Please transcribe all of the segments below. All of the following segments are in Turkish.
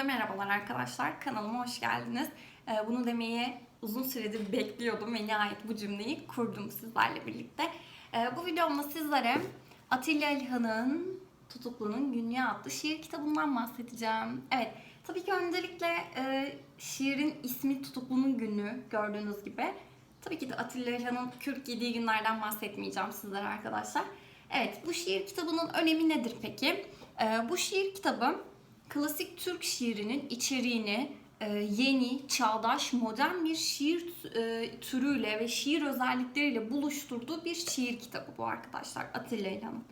Hepinize merhabalar arkadaşlar. Kanalıma hoş geldiniz. Ee, Bunu demeyi uzun süredir bekliyordum ve nihayet bu cümleyi kurdum sizlerle birlikte. Ee, Bu videomda sizlere Atilla İlhan'ın Tutuklunun Günlüğü adlı şiir kitabından bahsedeceğim. Evet, tabii ki öncelikle e, şiirin ismi Tutuklunun Günlüğü gördüğünüz gibi. Tabii ki de Atilla İlhan'ın kürk giydiği günlerden bahsetmeyeceğim sizlere arkadaşlar. Evet, bu şiir kitabının önemi nedir peki? Ee, Bu şiir kitabı klasik Türk şiirinin içeriğini e, yeni, çağdaş, modern bir şiir e, türüyle ve şiir özellikleriyle buluşturduğu bir şiir kitabı bu arkadaşlar Atilla İlhan'ın.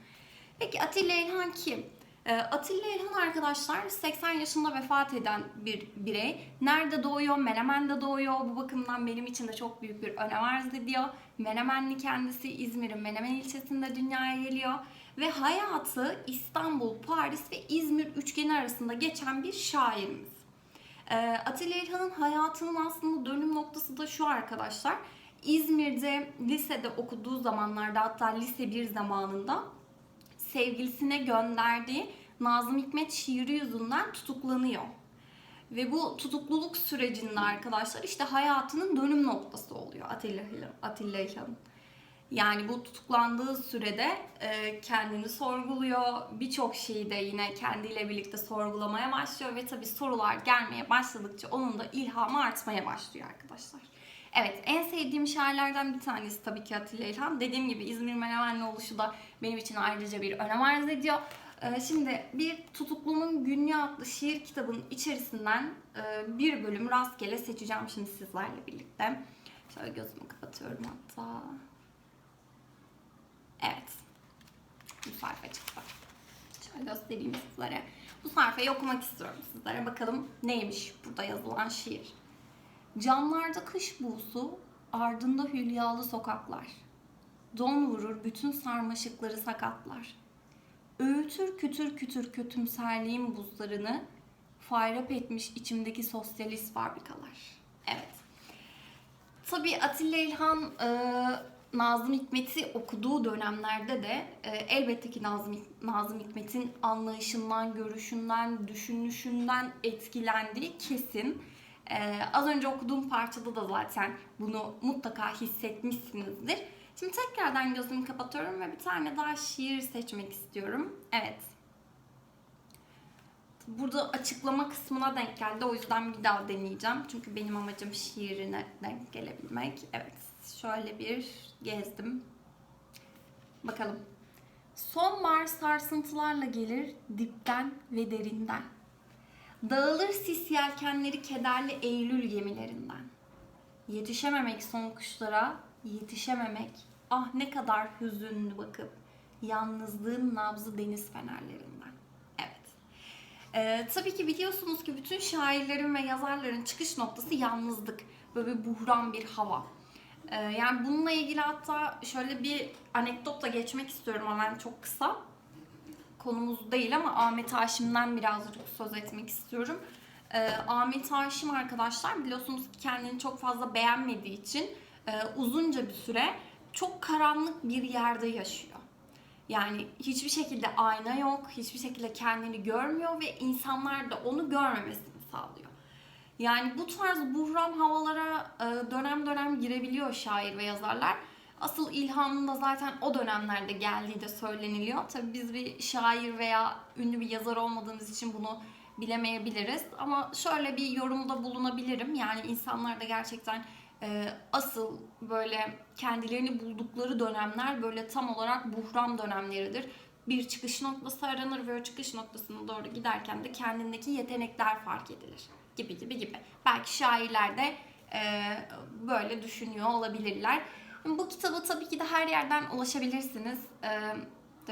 Peki Atilla İlhan kim? E, Atilla İlhan arkadaşlar 80 yaşında vefat eden bir birey. Nerede doğuyor? Menemen'de doğuyor. Bu bakımdan benim için de çok büyük bir önem arz ediyor. Menemenli kendisi İzmir'in Menemen ilçesinde dünyaya geliyor. Ve hayatı İstanbul, Paris ve İzmir üçgeni arasında geçen bir şairimiz. Ee, Atilla İlhan'ın hayatının aslında dönüm noktası da şu arkadaşlar. İzmir'de lisede okuduğu zamanlarda hatta lise 1 zamanında sevgilisine gönderdiği Nazım Hikmet şiiri yüzünden tutuklanıyor. Ve bu tutukluluk sürecinde arkadaşlar işte hayatının dönüm noktası oluyor Atilla İlhan'ın. Yani bu tutuklandığı sürede e, kendini sorguluyor. Birçok şeyi de yine kendiyle birlikte sorgulamaya başlıyor ve tabii sorular gelmeye başladıkça onun da ilhamı artmaya başlıyor arkadaşlar. Evet en sevdiğim şairlerden bir tanesi tabii ki Atilla İlhan. Dediğim gibi İzmir Menemenli oluşu da benim için ayrıca bir önem arz ediyor. E, şimdi bir Tutuklunun Günlüğü adlı şiir kitabının içerisinden e, bir bölüm rastgele seçeceğim şimdi sizlerle birlikte. Şöyle gözümü kapatıyorum hatta. Evet. Bu sayfa çıktı. Şöyle göstereyim sizlere. Bu sayfayı okumak istiyorum sizlere. Bakalım neymiş burada yazılan şiir. Camlarda kış buğusu, ardında hülyalı sokaklar. Don vurur bütün sarmaşıkları sakatlar. Öğütür kütür kütür kötümserliğin buzlarını, fayrap etmiş içimdeki sosyalist fabrikalar. Evet. Tabii Atilla İlhan e, Nazım Hikmet'i okuduğu dönemlerde de e, elbette ki Nazım, Nazım Hikmet'in anlayışından, görüşünden, düşünüşünden etkilendiği kesin. E, az önce okuduğum parçada da zaten bunu mutlaka hissetmişsinizdir. Şimdi tekrardan gözümü kapatıyorum ve bir tane daha şiir seçmek istiyorum. Evet. Burada açıklama kısmına denk geldi. O yüzden bir daha deneyeceğim. Çünkü benim amacım şiirine denk gelebilmek. Evet. Şöyle bir gezdim. Bakalım. Sonbahar sarsıntılarla gelir dipten ve derinden. Dağılır sis yelkenleri kederli Eylül gemilerinden. Yetişememek son kuşlara, yetişememek. Ah ne kadar hüzünlü bakıp yalnızlığın nabzı deniz fenerlerinden. Evet. Ee, tabii ki biliyorsunuz ki bütün şairlerin ve yazarların çıkış noktası yalnızlık. Böyle bir buhran bir hava. Ee, yani bununla ilgili hatta şöyle bir anekdotla geçmek istiyorum hemen çok kısa. Konumuz değil ama Ahmet Haşim'den birazcık söz etmek istiyorum. Ee, Ahmet Haşim arkadaşlar biliyorsunuz ki kendini çok fazla beğenmediği için e, uzunca bir süre çok karanlık bir yerde yaşıyor. Yani hiçbir şekilde ayna yok, hiçbir şekilde kendini görmüyor ve insanlar da onu görmemesini sağlıyor. Yani bu tarz buhran havalara e, dönem dönem girebiliyor şair ve yazarlar. Asıl ilhamın da zaten o dönemlerde geldiği de söyleniliyor. Tabii biz bir şair veya ünlü bir yazar olmadığımız için bunu bilemeyebiliriz. Ama şöyle bir yorumda bulunabilirim. Yani insanlar da gerçekten e, asıl böyle kendilerini buldukları dönemler böyle tam olarak buhran dönemleridir. Bir çıkış noktası aranır ve o çıkış noktasına doğru giderken de kendindeki yetenekler fark edilir gibi gibi gibi. Belki şairler de e, böyle düşünüyor olabilirler. Bu kitabı tabii ki de her yerden ulaşabilirsiniz. E,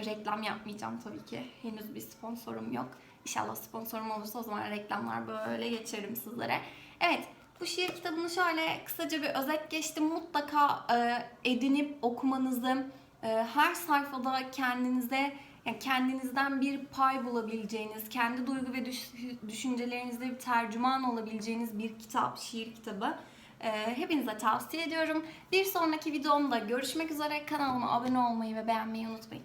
reklam yapmayacağım tabii ki. Henüz bir sponsorum yok. İnşallah sponsorum olursa o zaman reklamlar böyle geçerim sizlere. Evet, bu şiir kitabını şöyle kısaca bir özet geçtim. Mutlaka e, edinip okumanızı, e, her sayfada kendinize yani kendinizden bir pay bulabileceğiniz, kendi duygu ve düş- düşüncelerinizde bir tercüman olabileceğiniz bir kitap, şiir kitabı. Ee, hepinize tavsiye ediyorum. Bir sonraki videomda görüşmek üzere. Kanalıma abone olmayı ve beğenmeyi unutmayın.